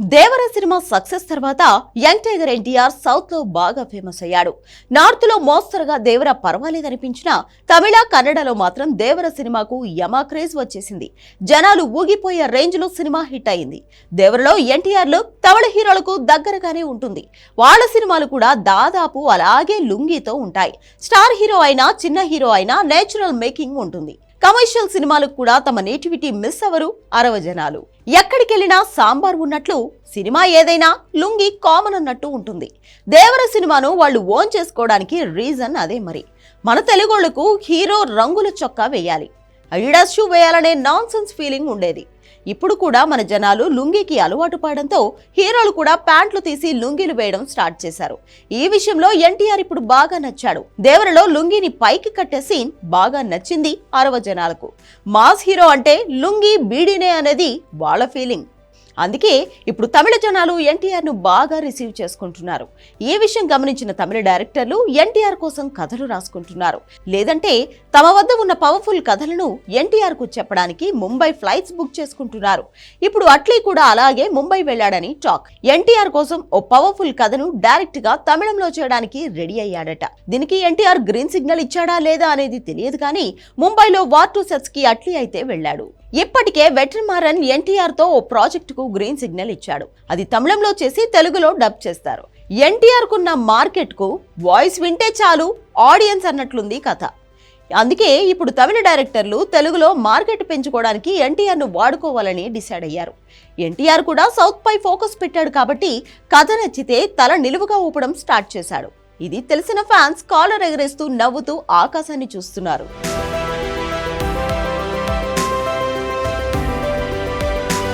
దేవర cinema success తర్వాత young tiger NTR సౌత్లో బాగా ఫేమస్ అయ్యాడు. నార్త్లో మోస్తరుగా దేవర పర్వాలేదనిపించినా తమిళ కన్నడలో మాత్రం దేవర సినిమాకు యమా క్రేజ్ వచ్చేసింది. జనాలు ఊగిపోయే రేంజ్లో సినిమా హిట్ అయింది. దేవరలో ఎన్టీఆర్ లుక్ తమిళ హీరోలకు దగ్గరగానే ఉంటుంది. వాళ్ళ సినిమాలు కూడా దాదాపు అలాగే లుంగితో ఉంటాయి. స్టార్ హీరో అయినా చిన్న హీరో అయినా నేచురల్ మేకింగ్ ఉంటుంది. కమర్షియల్ సినిమాలకు కూడా తమ నేటివిటీ మిస్ అవరు అరవ జనాలు. ఎక్కడికెళ్ళినా సాంబార్ ఉన్నట్లు సినిమా ఏదైనా లుంగి కామన్ అన్నట్టు ఉంటుంది. దేవర సినిమాను వాళ్ళు ఓన్ చేసుకోవడానికి రీజన్ అదే మరి. మన తెలుగోళ్ళకు హీరో రంగుల చొక్కా వేయాలి. అడిడాస్ షూ వేయాలనే నాన్ సెన్స్ ఫీలింగ్ ఉండేది. ఇప్పుడు కూడా మన జనాలు లుంగీకి అలవాటు పడడంతో హీరోలు కూడా ప్యాంట్లు తీసి లుంగీలు వేయడం స్టార్ట్ చేశారు. ఈ విషయంలో ఎన్టీఆర్ ఇప్పుడు బాగా నచ్చాడు. దేవరలో లుంగీని పైకి కట్టే సీన్ బాగా నచ్చింది అరవ జనాలకు. మాస్ హీరో అంటే లుంగీ బీడీనే అనేది వాళ్ళ ఫీలింగ్. అందుకే ఇప్పుడు తమిళ జనాలు ఎన్టీఆర్ను బాగా రిసీవ్ చేసుకుంటున్నారు. ఈ విషయం గమనించిన తమిళ డైరెక్టర్లు ఎన్టీఆర్ కోసం కథలు రాసుకుంటున్నారు. లేదంటే తమ వద్ద ఉన్న పవర్ఫుల్ కథలను ఎన్టీఆర్కు చెప్పడానికి ముంబై ఫ్లైట్స్ బుక్ చేసుకుంటున్నారు. ఇప్పుడు అట్లీ కూడా అలాగే ముంబై వెళ్ళాడని టాక్ ఎన్టీఆర్ కోసం ఓ పవర్ఫుల్ కథను డైరెక్ట్గా తమిళంలో చేయడానికి రెడీ అయ్యాడట. దీనికి ఎన్టీఆర్ గ్రీన్ సిగ్నల్ ఇచ్చాడా లేదా అనేది తెలియదు కానీ ముంబైలో వార్ టూ సెట్స్కి అట్లీ అయితే వెళ్ళాడు. ఇప్పటికే వెట్రిమారన్ మారన్ ఎన్టీఆర్తో ఓ ప్రాజెక్టుకు గ్రీన్ సిగ్నల్ ఇచ్చాడు. అది తమిళంలో చేసి తెలుగులో డబ్ చేస్తారు. ఎన్టీఆర్ కున్న మార్కెట్కు వాయిస్ వింటే చాలు ఆడియన్స్ అన్నట్లుంది కథ. అందుకే ఇప్పుడు తమిళ డైరెక్టర్లు తెలుగులో మార్కెట్ పెంచుకోవడానికి ఎన్టీఆర్ను వాడుకోవాలని డిసైడ్ అయ్యారు. ఎన్టీఆర్ కూడా సౌత్ పై ఫోకస్ పెట్టాడు కాబట్టి కథ నచ్చితే తల నిలువుగా ఊపడం స్టార్ట్ చేశాడు. ఇది తెలిసిన ఫ్యాన్స్ కాలర్ ఎగరేస్తూ నవ్వుతూ ఆకాశాన్ని చూస్తున్నారు.